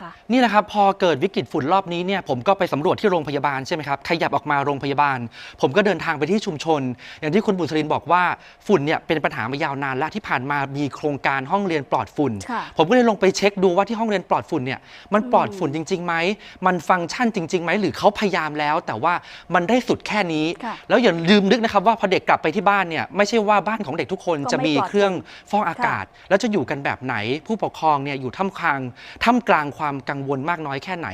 คะ นี่นะครับพอเกิดวิกฤตฝุ่นรอบนี้เนี่ยผมก็ไปสำรวจที่โรงพยาบาลใช่ไหมครับขยับออกมาโรงพยาบาล ผมก็เดินทางไปที่ชุมชน อย่างที่คุณบุษรินบอกว่าฝุ่นเนี่ยเป็นปัญหามายาวนานและที่ผ่านมามีโครงการห้องเรียนปลอดฝุ่น ค่ะผมก็เลยลงไปเช็คดูว่าที่ห้องเรียนปลอดฝุ่นเนี่ยมันปลอดฝุ่นจริงๆไหมมันฟังก์ชันจริงๆไหมหรือเขาพยายามแล้ว แต่ว่ามันได้สุดแค่นี้ ค่ะ แล้วอย่าลืมนึกนะครับว่าพอเด็กกลับไปที่บ้านเนี่ยไม่ใช่ว่าบ้านของเด็กทุกคนก็จะไม่มีปลอดเครื่องฟอกอากาศ แล้วจะอยู่กันแบบไหนผู้ปกครองเนี่ยอยู่ท่ามกลางท่ามกลางความกังวลมากน้อยแค่ไหน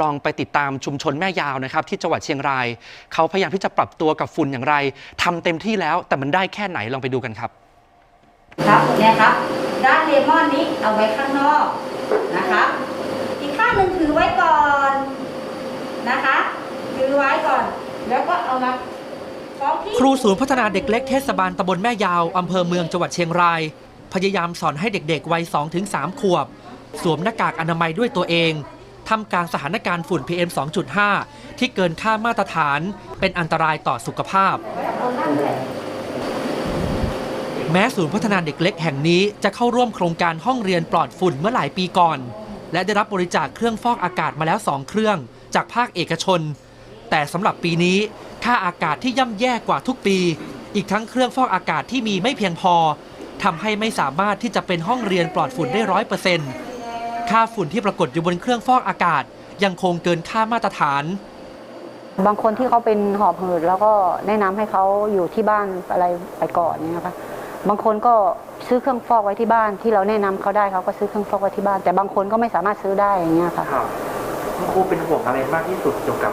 ลองไปติดตามชุมชนแม่ยาวนะครับที่จังหวัดเชียงราย เขาพยายามที่จะปรับตัวกับฝุ่นอย่างไรทำเต็มที่แล้วแต่มันได้แค่ไหนลองไปดูกันครับ ครับเนี่ยครับด้านเลมอนนี้เอาไว้ข้างนอกนะคะอีกข้างหนึ่งถือไว้ก่อนนะคะ ถือไว้ก่อน แล้วก็เอามาฟ้องที่ครูศูนย์พัฒนาเด็กเล็กเทศบาลตำบลแม่ยาว อำเภอเมืองจังหวัดเชียงราย พยายามสอนให้เด็กๆ วัย 2-3 ขวบ สวมหน้ากากอนามัยด้วยตัวเองทำกลางสถานการณ์ฝุ่น PM 2.5 ที่เกินค่ามาตรฐาน เป็นอันตรายต่อสุขภาพ แม้ศูนย์พัฒนาเด็กเล็กแห่งนี้จะเข้าร่วมโครงการห้องเรียนปลอดฝุ่นเมื่อหลายปีก่อน และได้รับบริจาคเครื่องฟอกอากาศมาแล้ว2เครื่อง จากภาคเอกชน แต่สำหรับปีนี้ค่าอากาศที่ย่ำแย่กว่าทุกปี อีกทั้งเครื่องฟอกอากาศที่มีไม่เพียงพอทำให้ไม่สามารถที่จะเป็นห้องเรียนปลอดฝุ่นได้ร้อยเปอร์เซ็นต์ ค่าฝุ่นที่ปรากฏอยู่บนเครื่องฟอกอากาศ ยังคงเกินค่ามาตรฐาน บางคนที่เขาเป็นหอบหืดแล้วก็แนะนำให้เขาอยู่ที่บ้านอะไรไปก่อนเนี่ยนะคะบางคนก็ซื้อเครื่องฟอกไว้ที่บ้านที่เราแนะนำเขาได้เขาก็ซื้อเครื่องฟอกไว้ที่บ้าน แต่บางคนก็ไม่สามารถซื้อได้อย่างเงี้ยค่ะครับคุณครูเป็นห่วงอะไรมากที่สุดเกี่ยวกับ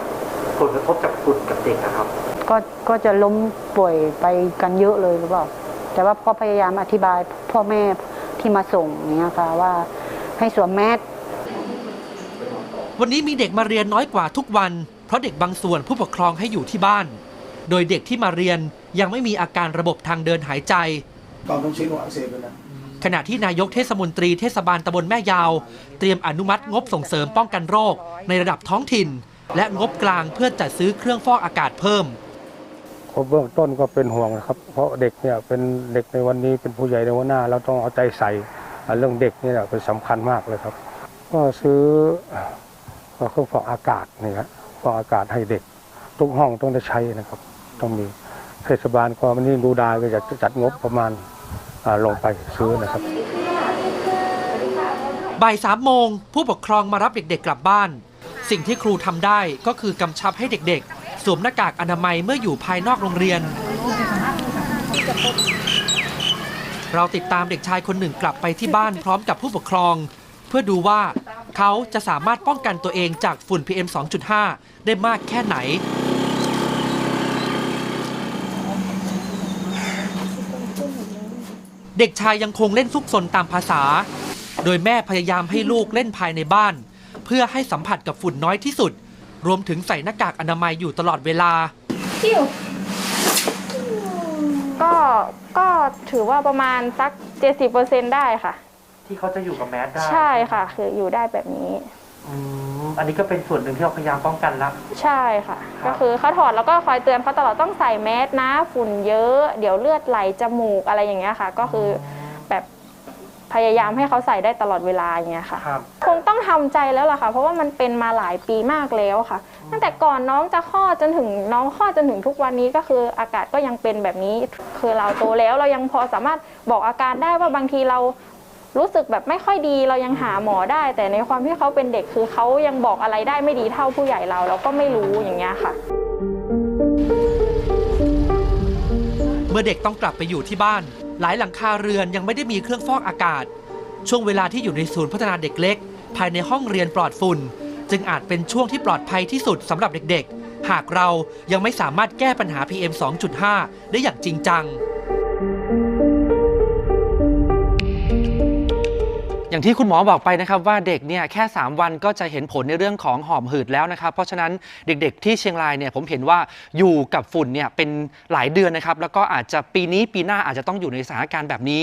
ผลกระทบจากฝุ่นกับเด็กนะครับ ก็ก็จะล้มป่วยไปกันเยอะเลยหรือเปล่าแต่ว่าพ่อพยายามอธิบายพ่อแม่ที่มาส่งอย่างเงี้ยค่ะว่า ให้สวมแมสวันนี้มีเด็กมาเรียนน้อยกว่าทุกวัน เพราะเด็กบางส่วนผู้ปกครองให้อยู่ที่บ้าน โดยเด็กที่มาเรียนยังไม่มีอาการระบบทางเดินหายใจตอนต้องใช้หนวดอักเสบเลยนะขณะที่นายกเทศมนตรีเทศบาลตำบลแม่ยาว เตรียมอนุมัติงบส่งเสริมป้องกันโรค ในระดับท้องถิ่น และงบกลางเพื่อจัดซื้อเครื่องฟอกอากาศเพิ่มเบื้องต้นก็เป็นห่วงนะครับ เพราะเด็กเนี่ยเป็นเด็กในวันนี้เป็นผู้ใหญ่ในวันหน้า เราต้องเอาใจใส่อ่า เรื่องเด็กนี่แหละเป็นสำคัญมากเลยครับ ก็ซื้อเครื่องฟอกอากาศนี่ครับฟอกอากาศให้เด็ก ทุกห้องต้องได้ใช้นะครับ ต้องมีเทศบาลก็วันนี้ดูดายก็จะจัดงบประมาณลงไปซื้อนะครับบ่ายสามโมงผู้ปกครองมารับเด็กๆกลับบ้าน สิ่งที่ครูทำได้ก็คือกำชับให้เด็กๆ สวมหน้ากากอนามัยเมื่ออยู่ภายนอกโรงเรียน เราติดตามเด็กชายคนหนึ่งกลับไปที่บ้านพร้อมกับผู้ปกครอง เพื่อดูว่าเขาจะสามารถป้องกันตัวเองจากฝุ่น PM 2.5 ได้มากแค่ไหน เด็กชายยังคงเล่นซุกซนตามภาษา โดยแม่พยายามให้ลูกเล่นภายในบ้าน เพื่อให้สัมผัสกับฝุ่นน้อยที่สุด รวมถึงใส่หน้ากากอนามัยอยู่ตลอดเวลา ก็ก็ถือว่าประมาณสัก 70%ได้ค่ะ ที่เขาจะอยู่กับแมสได้ใช่ค่ะ คืออยู่ได้แบบนี้ อืมอันนี้ก็เป็นส่วนหนึ่งที่เราพยายามป้องกันละ ใช่ค่ะ ครับ ก็คือเขาถอดแล้วก็คอยเตือนเขาตลอดต้องใส่แมสนะฝุ่นเยอะ เดี๋ยวเลือดไหลจมูกอะไรอย่างเงี้ยค่ะ ก็คือแบบพยายามให้เขาใส่ได้ตลอดเวลาอย่างเงี้ยค่ะ ครับ คง ต้องทำใจแล้วล่ะค่ะ เพราะว่ามันเป็นมาหลายปีมากแล้วค่ะ ตั้งแต่ก่อนน้องจะคลอดจนถึงน้องคลอดจนถึงทุกวันนี้ก็คืออากาศก็ยังเป็นแบบนี้ คือเราโตแล้วเรายังพอสามารถบอกอาการได้ว่าบางทีเรารู้สึกแบบไม่ค่อยดีเรายังหาหมอได้ แต่ในความที่เขาเป็นเด็กคือเขายังบอกอะไรได้ไม่ดีเท่าผู้ใหญ่เราเราก็ไม่รู้อย่างเงี้ยค่ะ เมื่อเด็กต้องกลับไปอยู่ที่บ้าน หลายหลังคาเรือนยังไม่ได้มีเครื่องฟอกอากาศ ช่วงเวลาที่อยู่ในศูนย์พัฒนาเด็กเล็ก ภายในห้องเรียนปลอดฝุ่น จึงอาจเป็นช่วงที่ปลอดภัยที่สุดสำหรับเด็กๆ หากเรายังไม่สามารถแก้ปัญหา PM 2.5 ได้อย่างจริงจัง อย่างที่คุณหมอบอกไปนะครับว่าเด็กเนี่ยแค่ 3 วันก็จะเห็นผลในเรื่องของหอบหืดแล้วนะครับ เพราะฉะนั้นเด็กๆ ที่เชียงรายเนี่ยผมเห็นว่าอยู่กับฝุ่นเนี่ยเป็นหลายเดือนนะครับแล้วก็อาจจะปีนี้ปีหน้าอาจจะต้องอยู่ในสถานการณ์แบบนี้